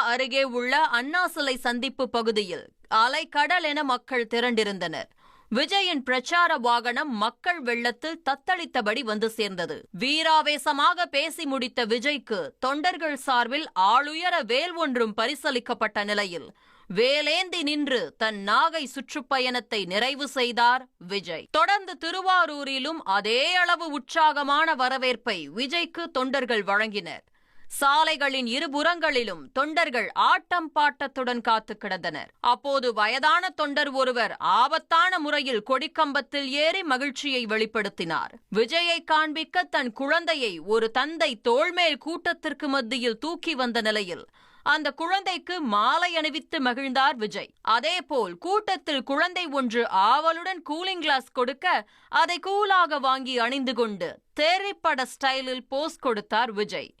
அருகே உள்ள அண்ணா சிலை சந்திப்பு பகுதியில் அலைக்கடல் என மக்கள் திரண்டிருந்தனர். விஜயின் பிரச்சார வாகனம் மக்கள் வெள்ளத்தில் தத்தளித்தபடி வந்து சேர்ந்தது. வீராவேசமாக பேசி முடித்த விஜய்க்கு தொண்டர்கள் சார்பில் ஆளுயர வேல் ஒன்றும் பரிசளிக்கப்பட்ட நிலையில் வேலேந்தி நின்று தன் நாகை சுற்றுப்பயணத்தை நிறைவு செய்தார் விஜய். தொடர்ந்து திருவாரூரிலும் அதே அளவு உற்சாகமான வரவேற்பை விஜய்க்கு தொண்டர்கள் வழங்கினர். சாலைகளின் இருபுறங்களிலும் தொண்டர்கள் ஆட்டம் பாட்டத்துடன் காத்து கிடந்தனர். அப்போது வயதான தொண்டர் ஒருவர் ஆபத்தான முறையில் கொடிக்கம்பத்தில் ஏறி மகிழ்ச்சியை வெளிப்படுத்தினார். விஜயை காண்பிக்க தன் குழந்தையை ஒரு தந்தை தோள்மேல் கூட்டத்திற்கு மத்தியில் தூக்கி வந்த நிலையில் அந்த குழந்தைக்கு மாலை அணிவித்து மகிழ்ந்தார் விஜய். அதேபோல் கூட்டத்தில் குழந்தை ஒன்று ஆவலுடன் கூலிங் கிளாஸ் கொடுக்க அதை கூலாக வாங்கி அணிந்து கொண்டு தேரிப்பட ஸ்டைலில் போஸ் கொடுத்தார் விஜய்.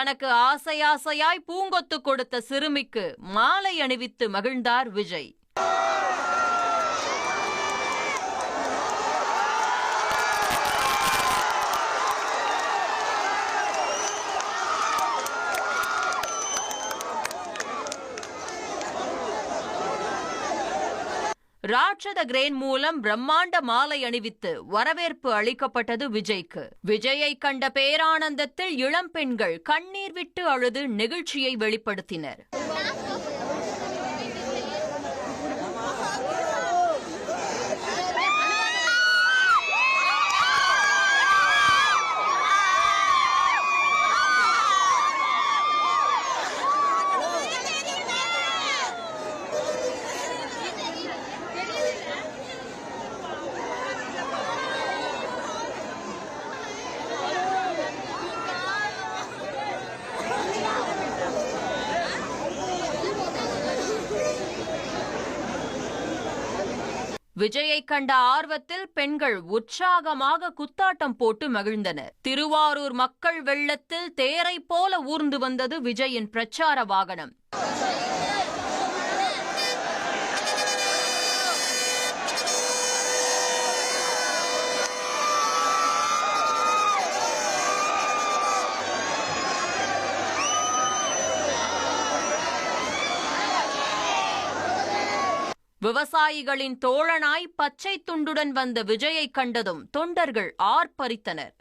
தனக்கு ஆசையாசையாய் பூங்கொத்து கொடுத்த சிறுமிக்கு மாலை அணிவித்து மகிழ்ந்தார் விஜய். ராட்சத கிரேன் மூலம் பிரம்மாண்ட மாலை அணிவித்து வரவேற்பு அளிக்கப்பட்டது விஜய்க்கு. விஜயை கண்ட பேரானந்தத்தில் இளம் பெண்கள் கண்ணீர் விட்டு அழுது நெகிழ்ச்சியை வெளிப்படுத்தினர். விஜயை கண்ட ஆர்வத்தில் பெண்கள் உற்சாகமாக குத்தாட்டம் போட்டு மகிழ்ந்தனர். திருவாரூர் மக்கள் வெள்ளத்தில் தேரை போல ஊர்ந்து வந்தது விஜயின் பிரச்சார வாகனம். விவசாயிகளின் தோழனாய் பச்சை துண்டுடன் வந்த விஜயை கண்டதும் தொண்டர்கள் ஆர்ப்பரித்தனர்.